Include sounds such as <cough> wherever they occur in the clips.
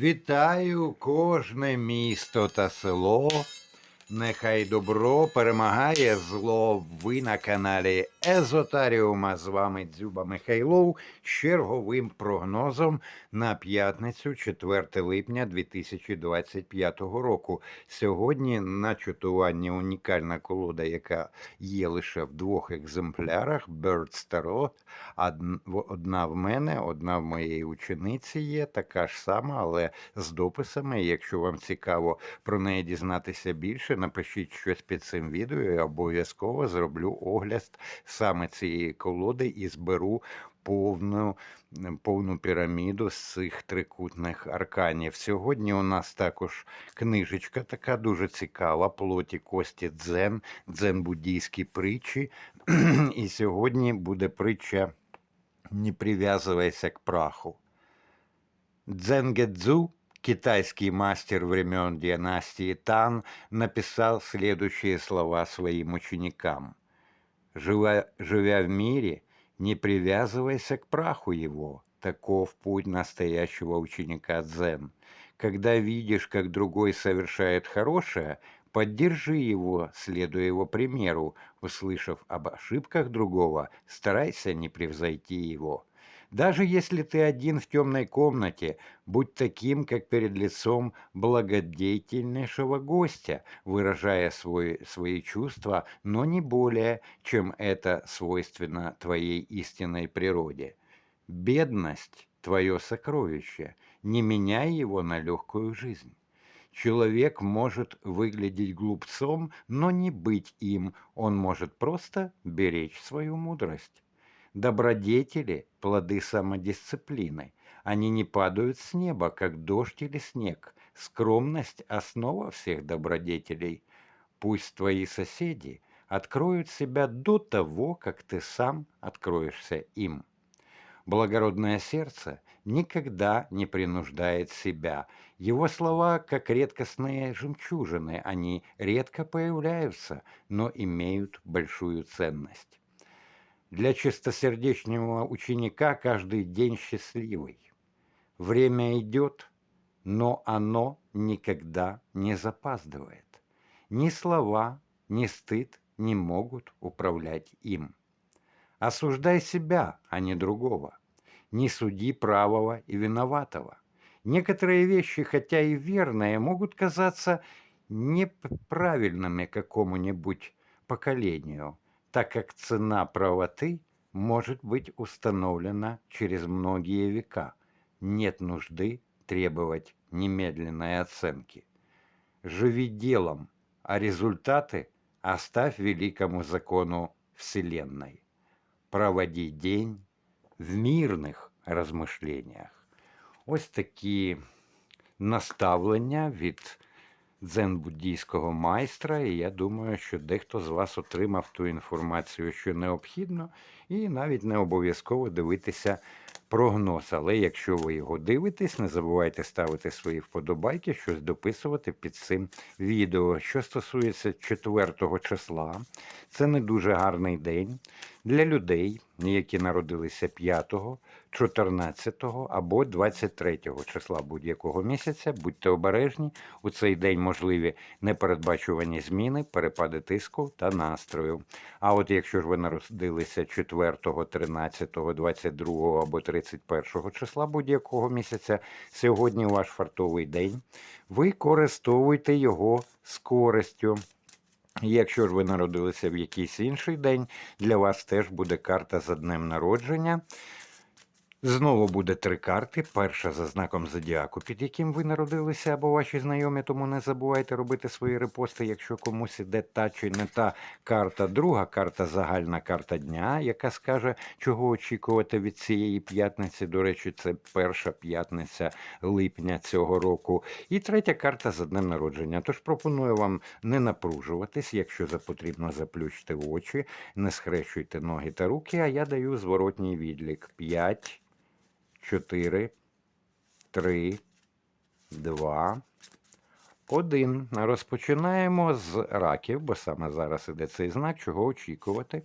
Вітаю кожне місто та село. Нехай добро перемагає зло. Ви на каналі Езотаріума. З вами Дзюба Михайлов з черговим прогнозом на п'ятницю, 4 липня 2025 року. Сьогодні на чутуванні унікальна колода, яка є лише в двох екземплярах: Bird Tarot. Одна в мене, одна в моєї учениці є, така ж сама, але з дописами. Якщо вам цікаво про неї дізнатися більше, напишіть щось під цим відео. Я обов'язково зроблю огляд саме цієї колоди і зберу повну, повну піраміду з цих трикутних арканів. Сьогодні у нас також книжечка така дуже цікава, плоті кості дзен, дзен-буддійські притчі. І сьогодні буде притча «Не привязывайся к праху». Дзенгедзу, китайский мастер времен династии Тан, написал следующие слова своим ученикам. «Живя, живя в мире, не привязывайся к праху его. Таков путь настоящего ученика дзен. Когда видишь, как другой совершает хорошее, поддержи его, следуя его примеру. Услышав об ошибках другого, старайся не превзойти его. Даже если ты один в темной комнате, будь таким, как перед лицом благодетельнейшего гостя, выражая свой, свои чувства, но не более, чем это свойственно твоей истинной природе. Бедность – твое сокровище, не меняй его на легкую жизнь. Человек может выглядеть глупцом, но не быть им, он может просто беречь свою мудрость. Добродетели – плоды самодисциплины. Они не падают с неба, как дождь или снег. Скромность – основа всех добродетелей. Пусть твои соседи откроют себя до того, как ты сам откроешься им. Благородное сердце никогда не принуждает себя. Его слова, как редкостные жемчужины, они редко появляются, но имеют большую ценность. Для чистосердечного ученика каждый день счастливый. Время идет, но оно никогда не запаздывает. Ни слова, ни стыд не могут управлять им. Осуждай себя, а не другого. Не суди правого и виноватого. Некоторые вещи, хотя и верные, могут казаться неправильными какому-нибудь поколению, так как цена правоты может быть установлена через многие века. Нет нужды требовать немедленной оценки. Живи делом, а результаты оставь великому закону Вселенной. Проводи день в мирних розмишлениях. Ось такі наставлення від дзен-буддійського майстра, і я думаю, що дехто з вас отримав ту інформацію, що необхідно, і навіть не обов'язково дивитися прогноз. Але якщо ви його дивитесь, не забувайте ставити свої вподобайки, щось дописувати під цим відео. Що стосується 4 числа, це не дуже гарний день для людей, які народилися 5, 14 або 23 числа будь-якого місяця. Будьте обережні. У цей день можливі непередбачувані зміни, перепади тиску та настрою. А от якщо ж ви народилися 4, 13, 22 або 31 числа будь-якого місяця, сьогодні ваш фартовий день. Використовуйте його з користю. Якщо ж ви народилися в якийсь інший день, для вас теж буде карта за днем народження. Знову буде три карти. Перша за знаком зодіаку, під яким ви народилися, або ваші знайомі, тому не забувайте робити свої репости, якщо комусь іде та чи не та карта. Друга карта загальна карта дня, яка скаже, чого очікувати від цієї п'ятниці. До речі, це перша п'ятниця липня цього року. І третя карта за днем народження. Тож пропоную вам не напружуватись, якщо потрібно заплющити очі, не схрещуйте ноги та руки, а я даю зворотній відлік. 5, 4, 3, 2, 1. Розпочинаємо з раків, бо саме зараз іде цей знак, чого очікувати.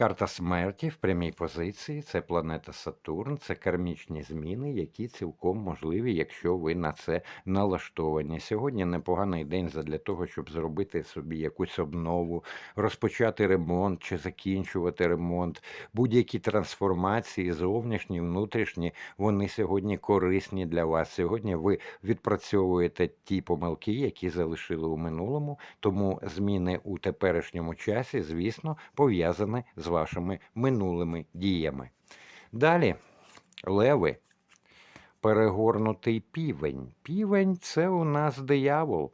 Карта смерті в прямій позиції це планета Сатурн, це кармічні зміни, які цілком можливі, якщо ви на це налаштовані. Сьогодні непоганий день для того, щоб зробити собі якусь обнову, розпочати ремонт чи закінчувати ремонт. Будь-які трансформації, зовнішні, внутрішні, вони сьогодні корисні для вас. Сьогодні ви відпрацьовуєте ті помилки, які залишили у минулому, тому зміни у теперішньому часі, звісно, пов'язані з вашими минулими діями. Далі, леви. Перегорнутий півень. Півень це у нас диявол.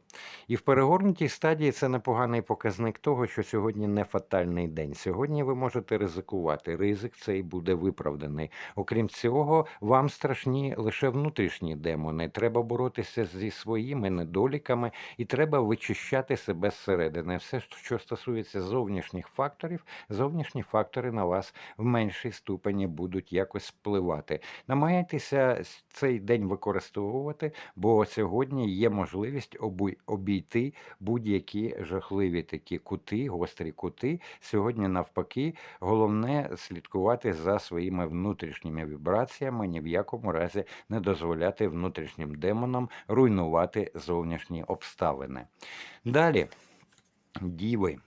І в перегорнутій стадії це непоганий показник того, що сьогодні не фатальний день. Сьогодні ви можете ризикувати. Ризик цей буде виправданий. Окрім цього, вам страшні лише внутрішні демони. Треба боротися зі своїми недоліками і треба вичищати себе зсередини. Все, що стосується зовнішніх факторів, зовнішні фактори на вас в меншій ступені будуть якось впливати. Намагайтеся цей день використовувати, бо сьогодні є можливість обійти будь-які жахливі такі кути, гострі кути. Сьогодні, навпаки, головне слідкувати за своїми внутрішніми вібраціями, ні в якому разі не дозволяти внутрішнім демонам руйнувати зовнішні обставини. Далі, діви.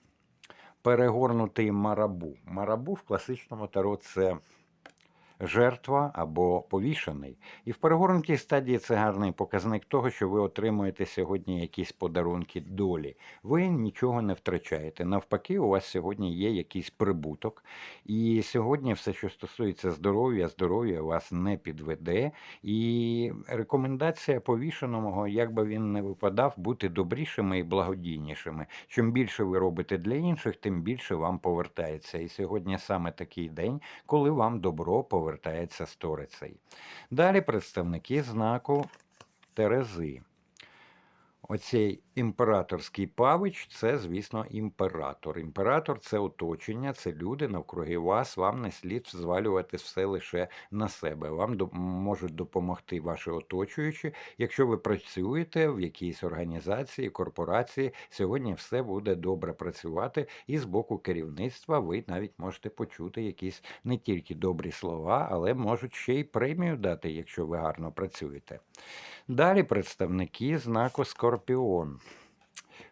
Перегорнутий марабу. Марабу в класичному таро це жертва або повішений. І в перегорнутій стадії це гарний показник того, що ви отримуєте сьогодні якісь подарунки долі. Ви нічого не втрачаєте. Навпаки, у вас сьогодні є якийсь прибуток. І сьогодні все, що стосується здоров'я, здоров'я вас не підведе. І рекомендація повішеного, як би він не випадав, бути добрішими і благодійнішими. Чим більше ви робите для інших, тим більше вам повертається. І сьогодні саме такий день, коли вам добро повертається сторицей. Далі представники знаку Терези. Оцей імператорський павич це, звісно, імператор. Імператор це оточення, це люди навкруги вас. Вам не слід звалювати все лише на себе. Вам можуть допомогти ваші оточуючі. Якщо ви працюєте в якійсь організації, корпорації, сьогодні все буде добре працювати, і з боку керівництва ви навіть можете почути якісь не тільки добрі слова, але можуть ще й премію дати, якщо ви гарно працюєте. Далі представники знаку Скорпіон.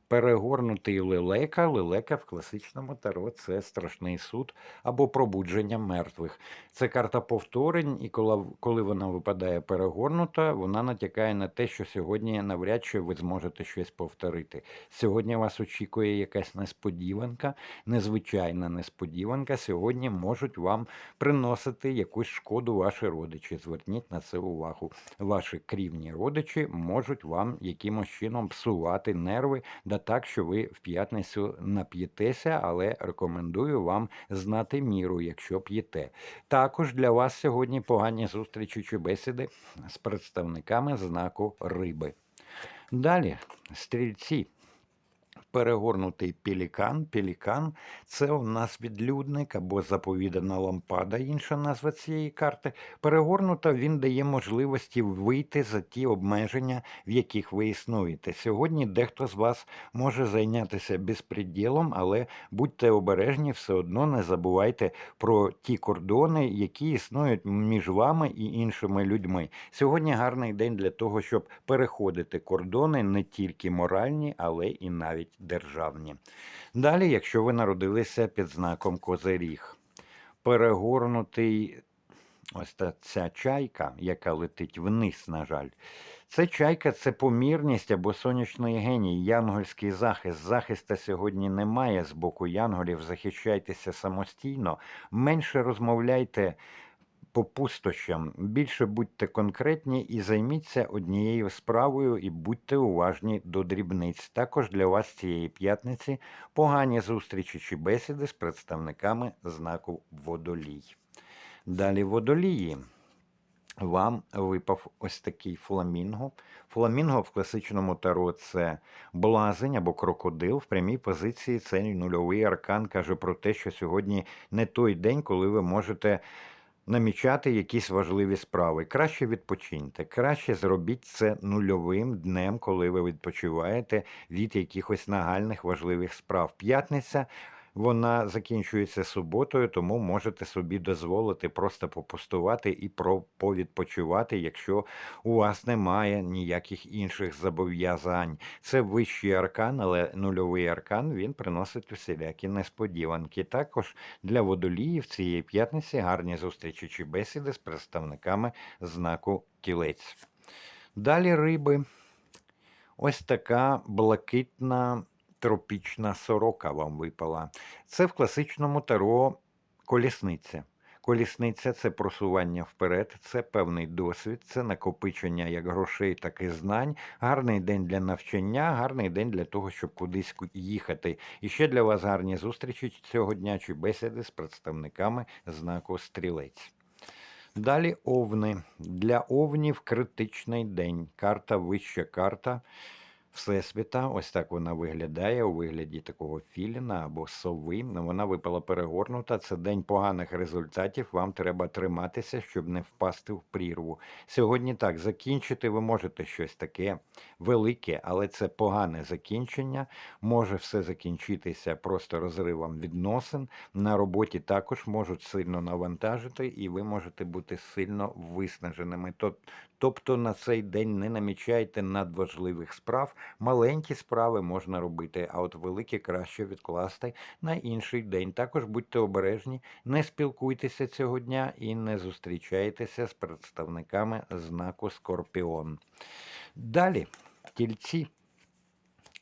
Перегорнутий лелека. Лелека в класичному таро це страшний суд або пробудження мертвих. Це карта повторень, і коли, вона випадає перегорнута, вона натякає на те, що сьогодні навряд чи ви зможете щось повторити. Сьогодні вас очікує якась несподіванка, незвичайна несподіванка. Сьогодні можуть вам приносити якусь шкоду ваші родичі. Зверніть на це увагу. Ваші крівні родичі можуть вам якимось чином псувати нерви, так, що ви в п'ятницю нап'єтеся, але рекомендую вам знати міру, якщо п'єте. Також для вас сьогодні погані зустрічі чи бесіди з представниками знаку риби. Далі, стрільці. Перегорнутий пелікан. Пелікан це у нас відлюдник або заповідана лампада, інша назва цієї карти. Перегорнута він дає можливості вийти за ті обмеження, в яких ви існуєте. Сьогодні дехто з вас може зайнятися безпреділом, але будьте обережні, все одно не забувайте про ті кордони, які існують між вами і іншими людьми. Сьогодні гарний день для того, щоб переходити кордони не тільки моральні, але і навіть державні. Далі, якщо ви народилися під знаком Козиріг, перегорнутий ось та ця чайка, яка летить вниз, на жаль. Це чайка, це помірність або сонячний геній, янгольський захист. Захиста сьогодні немає з боку янголів. Захищайтеся самостійно, менше розмовляйте по пустощам. Більше будьте конкретні і займіться однією справою, і будьте уважні до дрібниць. Також для вас цієї п'ятниці погані зустрічі чи бесіди з представниками знаку водолій. Далі водолії. Вам випав ось такий фламінго. Фламінго в класичному таро це блазень або крокодил. В прямій позиції це нульовий аркан каже про те, що сьогодні не той день, коли ви можете намічати якісь важливі справи. Краще відпочиньте, краще зробіть це нульовим днем, коли ви відпочиваєте від якихось нагальних важливих справ. П'ятниця. Вона закінчується суботою, тому можете собі дозволити просто попустувати і повідпочивати, якщо у вас немає ніяких інших зобов'язань. Це вищий аркан, але нульовий аркан він приносить усілякі несподіванки. Також для водоліїв цієї п'ятниці гарні зустрічі чи бесіди з представниками знаку тілець. Далі риби. Ось така блакитна тропічна сорока вам випала. Це в класичному таро колісниця. Колісниця це просування вперед, це певний досвід, це накопичення як грошей, так і знань. Гарний день для навчання, гарний день для того, щоб кудись їхати. І ще для вас гарні зустрічі цього дня чи бесіди з представниками знаку стрілець. Далі овни. Для овнів критичний день. Карта вища карта Всесвіта. Ось так вона виглядає у вигляді такого філіна або сови. Ну, Вона випала перегорнута. Це день поганих результатів. Вам треба триматися, щоб не впасти в прірву. Сьогодні так, закінчити ви можете щось таке велике, але це погане закінчення. Може все закінчитися просто розривом відносин. На роботі також можуть сильно навантажити, і ви можете бути сильно виснаженими. Тоб- Тобто на цей день не намічайте надважливих справ. Маленькі справи можна робити, а от великі краще відкласти на інший день. Також будьте обережні, не спілкуйтеся цього дня і не зустрічайтеся з представниками знаку Скорпіон. Далі, тільці.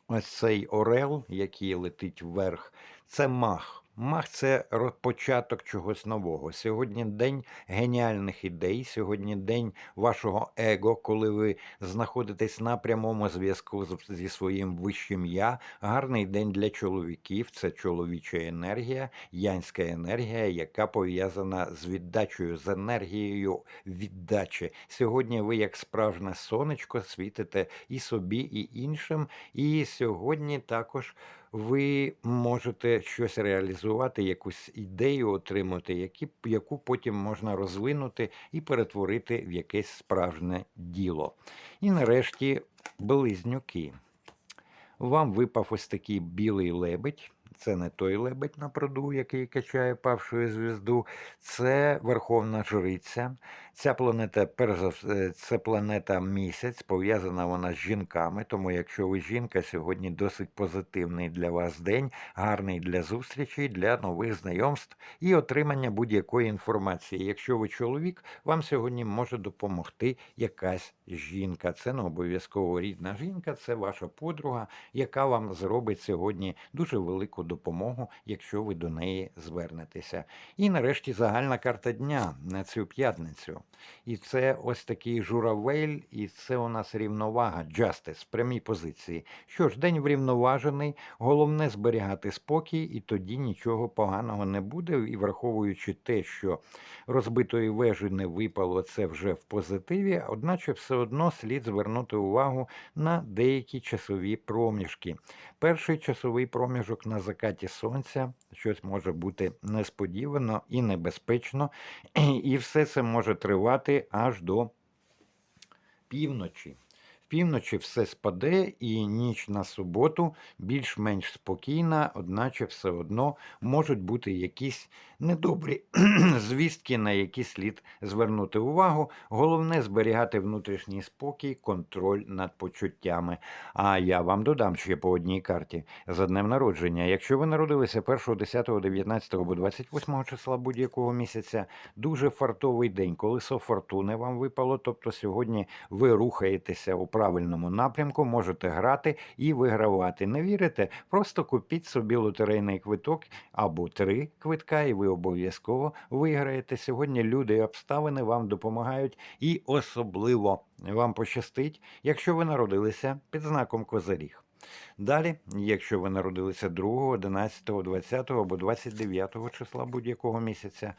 Ось цей орел, який летить вверх, це мах. Мах це початок чогось нового. Сьогодні день геніальних ідей, сьогодні день вашого его, коли ви знаходитесь на прямому зв'язку зі своїм вищим я. Гарний день для чоловіків. Це чоловіча енергія, янська енергія, яка пов'язана з віддачею, з енергією віддачі. Сьогодні ви, як справжнє сонечко, світите і собі, і іншим. І сьогодні також ви можете щось реалізувати, якусь ідею отримати, які, яку потім можна розвинути і перетворити в якесь справжнє діло. І нарешті близнюки. Вам випав ось такий білий лебедь. Це не той лебедь на пруду, який качає павшою звізду. Це Верховна Жриця. Ця планета, перш за все, це планета місяць, пов'язана вона з жінками. Тому, якщо ви жінка, сьогодні досить позитивний для вас день, гарний для зустрічей, для нових знайомств і отримання будь-якої інформації. Якщо ви чоловік, вам сьогодні може допомогти якась жінка. Це не обов'язково рідна жінка, це ваша подруга, яка вам зробить сьогодні дуже велику допомогу, якщо ви до неї звернетеся. І нарешті загальна карта дня на цю п'ятницю. І це ось такий журавель, і це у нас рівновага, justice, прямі позиції. Що ж, день врівноважений, головне зберігати спокій, і тоді нічого поганого не буде. І враховуючи те, що розбитої вежі не випало, це вже в позитиві, одначе все одно слід звернути увагу на деякі часові проміжки. Перший часовий проміжок на закаті сонця, щось може бути несподівано і небезпечно, <clears throat> і все це може тривати аж до півночі. В півночі все спаде, і ніч на суботу більш-менш спокійна, одначе все одно можуть бути якісь недобрі <clears throat> звістки, на які слід звернути увагу. Головне зберігати внутрішній спокій, контроль над почуттями. А я вам додам ще по одній карті за днем народження. Якщо ви народилися 1, 10, 19 або 28 числа будь-якого місяця, дуже фартовий день, колесо фортуни вам випало. Тобто сьогодні ви рухаєтеся у правильному напрямку, можете грати і вигравати. Не вірите? Просто купіть собі лотерейний квиток або три квитка, і ви обов'язково виграєте. Сьогодні люди і обставини вам допомагають, і особливо вам пощастить, якщо ви народилися під знаком Козиріг. Далі, якщо ви народилися 2, 11, 20 або 29 числа будь-якого місяця,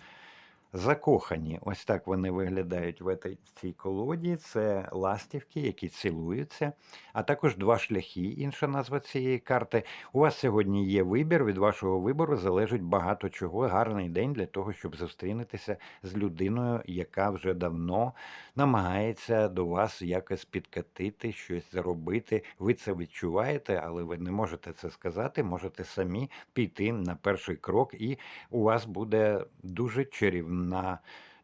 закохані. Ось так вони виглядають в цій колоді. Це ластівки, які цілуються, а також два шляхи, інша назва цієї карти. У вас сьогодні є вибір. Від вашого вибору залежить багато чого. Гарний день для того, щоб зустрінутися з людиною, яка вже давно намагається до вас якось підкатити, щось зробити. Ви це відчуваєте, але ви не можете це сказати. Можете самі піти на перший крок, і у вас буде дуже чарівна.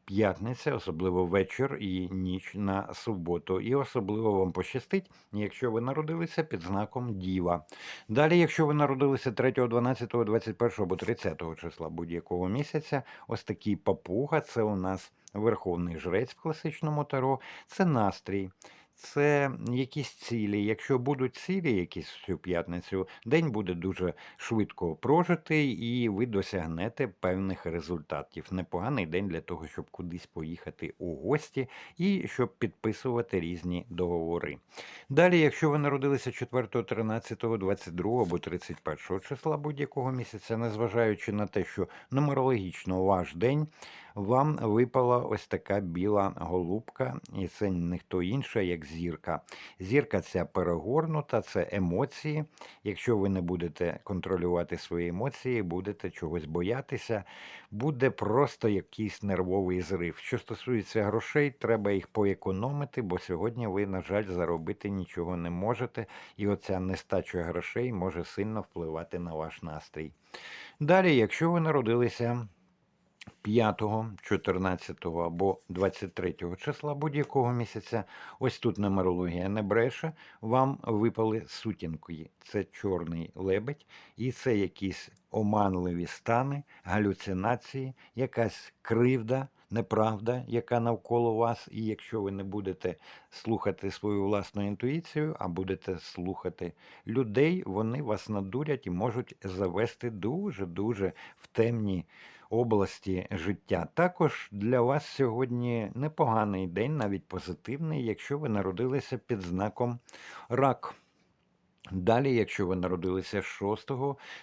П'ятниця, особливо вечір і ніч на суботу. І особливо вам пощастить, якщо ви народилися під знаком Діва. Далі, якщо ви народилися 3, 12, 21 або 30 числа будь-якого місяця, ось такий папуга, це у нас верховний жрець в класичному таро, це настрій. Це якісь цілі. Якщо будуть цілі якісь в цю п'ятницю, день буде дуже швидко прожитий, і ви досягнете певних результатів. Непоганий день для того, щоб кудись поїхати у гості і щоб підписувати різні договори. Далі, якщо ви народилися 4, 13, 22 або 31 числа будь-якого місяця, незважаючи на те, що нумерологічно ваш день, вам випала ось така біла голубка, і це ніхто інша, як зірка. Зірка ця перегорнута, це емоції. Якщо ви не будете контролювати свої емоції, будете чогось боятися, буде просто якийсь нервовий зрив. Що стосується грошей, треба їх поекономити, бо сьогодні ви, на жаль, заробити нічого не можете, і оця нестача грошей може сильно впливати на ваш настрій. Далі, якщо ви народилися 5, 14 або 23 числа будь-якого місяця, ось тут нумерологія не бреше, вам випали сутінки. Це чорний лебедь, і це якісь оманливі стани, галюцинації, якась кривда, неправда, яка навколо вас. І якщо ви не будете слухати свою власну інтуїцію, а будете слухати людей, вони вас надурять і можуть завести дуже-дуже в темні області життя. Також для вас сьогодні непоганий день, навіть позитивний, якщо ви народилися під знаком рак. Далі, якщо ви народилися 6,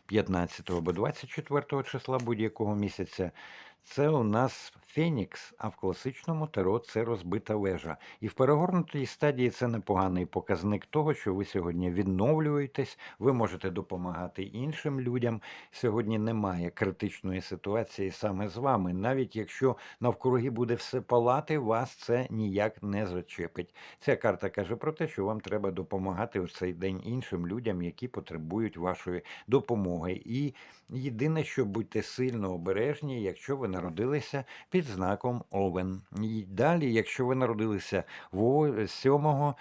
15 або 24 числа будь-якого місяця, це у нас Фенікс, а в класичному таро це розбита вежа. І в перегорнутій стадії це непоганий показник того, що ви сьогодні відновлюєтесь, ви можете допомагати іншим людям. Сьогодні немає критичної ситуації саме з вами. Навіть якщо навкруги буде все палати, вас це ніяк не зачепить. Ця карта каже про те, що вам треба допомагати в цей день іншим людям, які потребують вашої допомоги. І єдине, що будьте сильно обережні, якщо ви народилися під знаком Овен. І далі, якщо ви народилися 7,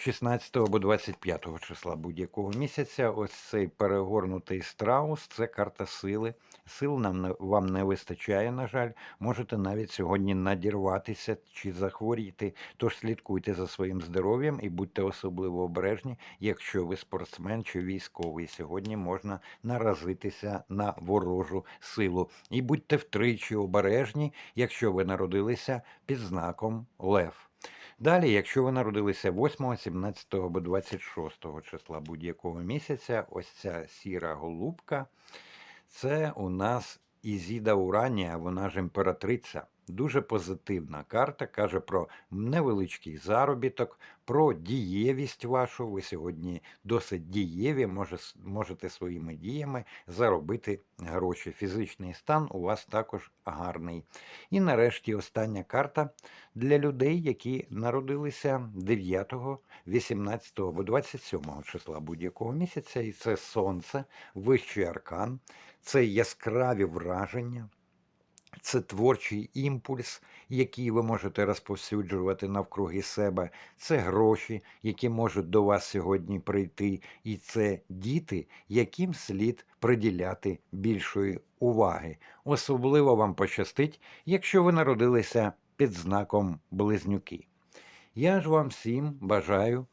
16 або 25 числа будь-якого місяця, ось цей перегорнутий страус це карта сили. Сил нам не, вам не вистачає, на жаль. Можете навіть сьогодні надірватися чи захворіти. Тож слідкуйте за своїм здоров'ям і будьте особливо обережні, якщо ви спортсмен чи військовий. Сьогодні можна наразитися на ворожу силу. І будьте втричі обережні, якщо ви народилися під знаком Лев. Далі, якщо ви народилися 8, 17 або 26 числа будь-якого місяця, ось ця сіра голубка, це у нас Ізіда Уранія, вона ж імператриця. Дуже позитивна карта, каже про невеличкий заробіток, про дієвість вашу. Ви сьогодні досить дієві, можете своїми діями заробити гроші. Фізичний стан у вас також гарний. І нарешті остання карта для людей, які народилися 9, 18 або 27 числа будь-якого місяця, і це сонце, вищий аркан, це яскраві враження. Це творчий імпульс, який ви можете розповсюджувати навкруги себе. Це гроші, які можуть до вас сьогодні прийти. І це діти, яким слід приділяти більшої уваги. Особливо вам пощастить, якщо ви народилися під знаком близнюки. Я ж вам всім бажаю,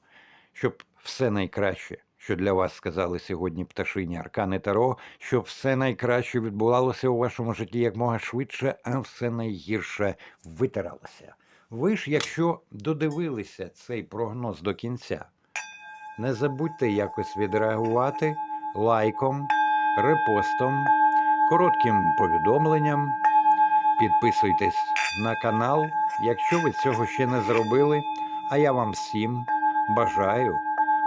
щоб все найкраще, що для вас сказали сьогодні пташині Аркани Таро, щоб все найкраще відбувалося у вашому житті якмога швидше, а все найгірше витиралося. Ви ж, якщо додивилися цей прогноз до кінця, не забудьте якось відреагувати лайком, репостом, коротким повідомленням, Підписуйтесь на канал, якщо ви цього ще не зробили. А я вам всім бажаю